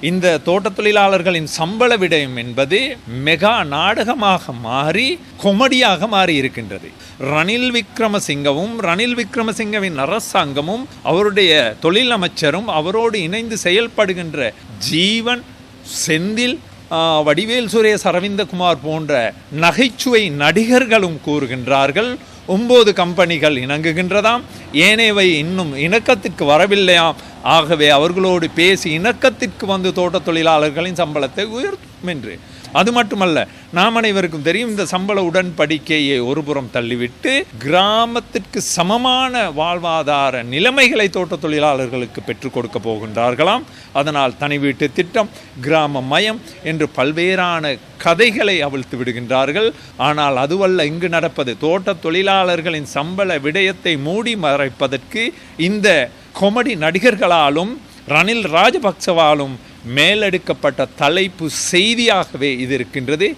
இந்த தோட்ட தொழிலாளர்களின் சம்பள விடயம் என்பது மெகா நாடகமாக மாறி கொமடியாக மாறி இருக்கின்றது. ரணில் விக்ரமசிங்கவும் ரணில் விக்ரமசிங்கவின் அரசாங்கமும் அவருடைய தொழில் அமைச்சரும் அவரோடு இணைந்து செயல்படுகின்ற ஜீவன் செந்தில் வடிவேல் சுரேஷ் அரவிந்தகுமார் போன்ற நகைச்சுவை நடிகர்களும் கூறுகின்றார்கள். ஒம்பது கம்பெனிகள் இணங்குகின்றதாம். ஏனையவை இன்னும் இணக்கத்திற்கு வரவில்லையாம். ஆகவே அவர்களோடு பேசி இணக்கத்திற்கு வந்து தோட்ட தொழிலாளர்களின் சம்பளத்தை உயர்த்தும் என்று. அது மட்டுமல்ல நாம் அனைவருக்கும் தெரியும் இந்த சம்பள உடன்படிக்கையை ஒருபுறம் தள்ளிவிட்டு கிராமத்திற்கு சமமான வாழ்வாதார நிலைமைகளை தோட்ட தொழிலாளர்களுக்கு பெற்றுக் கொடுக்க போகின்றார்களாம். அதனால் தனி வீட்டு திட்டம் கிராம மயம் என்று பல்வேறான கதைகளை அவிழ்த்து விடுகின்றார்கள். ஆனால் அதுவல்ல இங்கு நடப்பது தோட்ட தொழிலாளர்களின் சம்பள விடயத்தை மூடி மறைப்பதற்கு இந்த கொமடி நடிகர்களாலும் ரணில் ராஜபக்சவாலும் மேலெடுக்கப்பட்ட தலைப்பு செய்தியாகவே இது இருக்கின்றது.